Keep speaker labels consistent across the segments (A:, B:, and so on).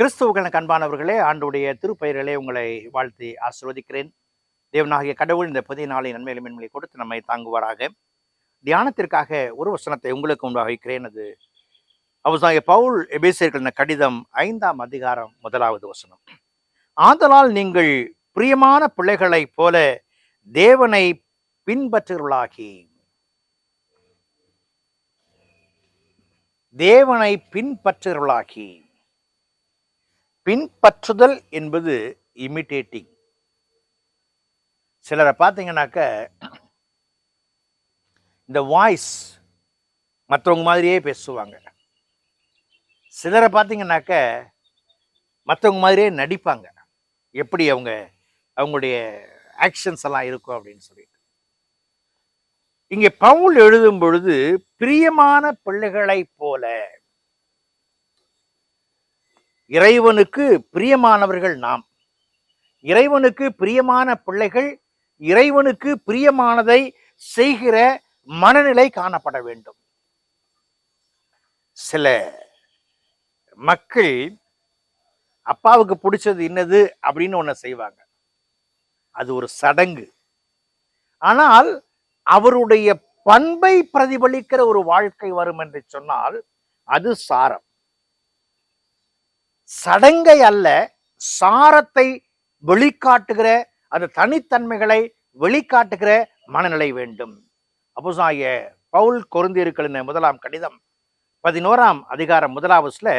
A: கிறிஸ்துவுக்கள் கண்பானவர்களே ஆண்டுடைய திருப்பெயர்களே உங்களை வாழ்த்தி ஆசிர்வதிக்கிறேன். தேவனாகிய கடவுள் இந்த புதிய நாளை நன்மையிலும் மென்மையை கொடுத்து நம்மை தாங்குவாராக. தியானத்திற்காக ஒரு வசனத்தை உங்களுக்கு முன்பாக வைக்கிறேன். அது அவசாய பவுல் எபேசியர்களின் கடிதம் ஐந்தாம் அதிகாரம் முதலாவது வசனம். ஆதலால் நீங்கள் பிரியமான பிள்ளைகளைப் போல தேவனை பின்பற்றுகளாகி தேவனை பின்பற்றுகளாகி பின்பற்றுதல் என்பது இமிட்டேட்டிங் சிலரை பார்த்தீங்கன்னாக்க இந்த வாய்ஸ் மற்றவங்க மாதிரியே பேசுவாங்க. சிலரை பார்த்தீங்கன்னாக்க மற்றவங்க மாதிரியே நடிப்பாங்க. எப்படி அவங்க அவங்களுடைய ஆக்ஷன்ஸ் எல்லாம் இருக்கும் அப்படின்னு சொல்லிட்டு. இங்கே பவுல் எழுதும் பொழுது பிரியமான பிள்ளைகளைப் போல இறைவனுக்கு பிரியமானவர்கள் நாம். இறைவனுக்கு பிரியமான பிள்ளைகள் இறைவனுக்கு பிரியமானதை செய்கிற மனநிலை காணப்பட வேண்டும். சில மக்கள் அப்பாவுக்கு பிடிச்சது என்னது அப்படின்னு ஒன்று செய்வாங்க. அது ஒரு சடங்கு. ஆனால் அவருடைய பண்பை பிரதிபலிக்கிற ஒரு வாழ்க்கை வரும் என்று சொன்னால் அது சாரம். சடங்கை அல்ல சாரத்தை வெளிக்காட்டுகிற அந்த தனித்தன்மைகளை வெளிக்காட்டுகிற மனநிலை வேண்டும். அப்போசாய பவுல் கொருந்தியர்களின் முதலாம் கடிதம் பதினோராம் அதிகாரம் முதலாவதுல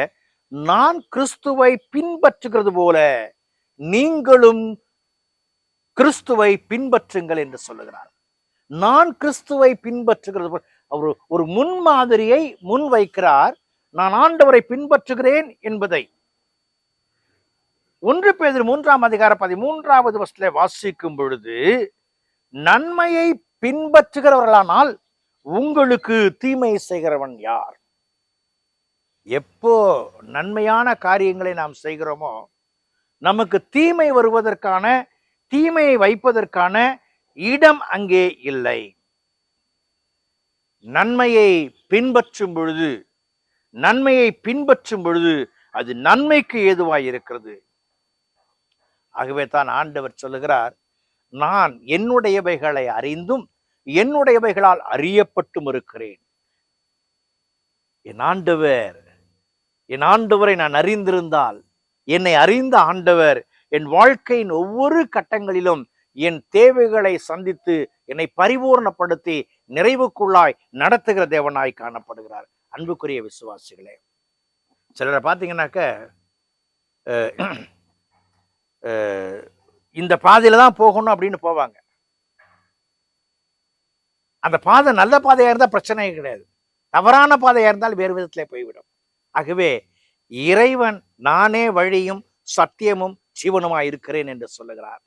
A: நான் கிறிஸ்துவை பின்பற்றுகிறது போல நீங்களும் கிறிஸ்துவை பின்பற்றுங்கள் என்று சொல்லுகிறார். நான் கிறிஸ்துவை பின்பற்றுகிறது போல அவர் ஒரு முன்மாதிரியை முன் வைக்கிறார் நான் ஆண்டவரை பின்பற்றுகிறேன் என்பதை ஒன்று பேர் மூன்றாம் அதிகார பதிமூன்றாவது வசத்துல வாசிக்கும் பொழுது நன்மையை பின்பற்றுகிறவர்களானால் உங்களுக்கு தீமை செய்கிறவன் யார்? எப்போ நன்மையான காரியங்களை நாம் செய்கிறோமோ நமக்கு தீமை வருவதற்கான தீமையை வைப்பதற்கான இடம் அங்கே இல்லை. நன்மையை பின்பற்றும் பொழுது நன்மையை பின்பற்றும் பொழுது அது நன்மைக்கு ஏதுவாய் இருக்கிறது. ஆகவே தான் ஆண்டவர் சொல்லுகிறார் நான் என்னுடையவைகளை அறிந்தும் என்னுடையவைகளால் அறியப்பட்டும் இருக்கிறேன். என் ஆண்டவர் என் ஆண்டவரை நான் அறிந்திருந்தால் என்னை அறிந்த ஆண்டவர் என் வாழ்க்கையின் ஒவ்வொரு கட்டங்களிலும் என் தேவைகளை சந்தித்து என்னை பரிபூர்ணப்படுத்தி நிறைவுக்குள்ளாய் நடத்துகிற தேவனாய் காணப்படுகிறார். அன்புக்குரிய விசுவாசிகளே சிலரை பார்த்தீங்கன்னாக்க இந்த பாதையில தான் போகணும் அப்படின்னு போவாங்க. அந்த பாதை நல்ல பாதையா இருந்தால் பிரச்சனை கிடையாது. தவறான பாதையா இருந்தால் வேறு விதத்திலே போய்விடும். ஆகவே இறைவன் நானே வழியும் சத்தியமும் ஜீவனுமாய் இருக்கிறேன் என்று சொல்லுகிறார்.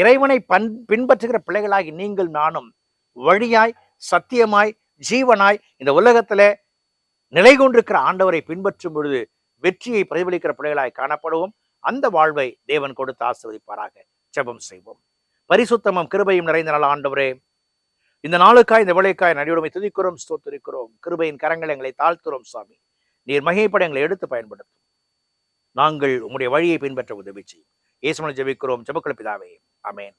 A: இறைவனை பன் பின்பற்றுகிற பிள்ளைகளாகி நீங்கள் நானும் வழியாய் சத்தியமாய் ஜீவனாய் இந்த உலகத்துல நிலை கொண்டிருக்கிற ஆண்டவரை பின்பற்றும் பொழுது வெற்றியை பிரதிபலிக்கிற பிள்ளைகளாய் காணப்படுவோம். அந்த வாழ்வை தேவன் கொடுத்து ஆசிர்வதிப்பாராக. ஜெபம் செய்வோம். பரிசுத்தமும் கிருபையும் நிறைந்த நாள் ஆண்டவரே. இந்த நாளுக்காய் இந்த விளைக்காய் நடிவுடைமை துதிக்கிறோம் ஸ்தோத்திருக்கிறோம். கிருபையின் கரங்களை எங்களை தாழ்த்துறோம் சாமி. நீர் மகிமைப்பட எங்களை எடுத்து பயன்படுத்தும். நாங்கள் உங்களுடைய வழியை பின்பற்ற உதவி செய்யும். ஏசுமலை ஜெபிக்கிறோம். ஜெபக்குள்ள அமேன்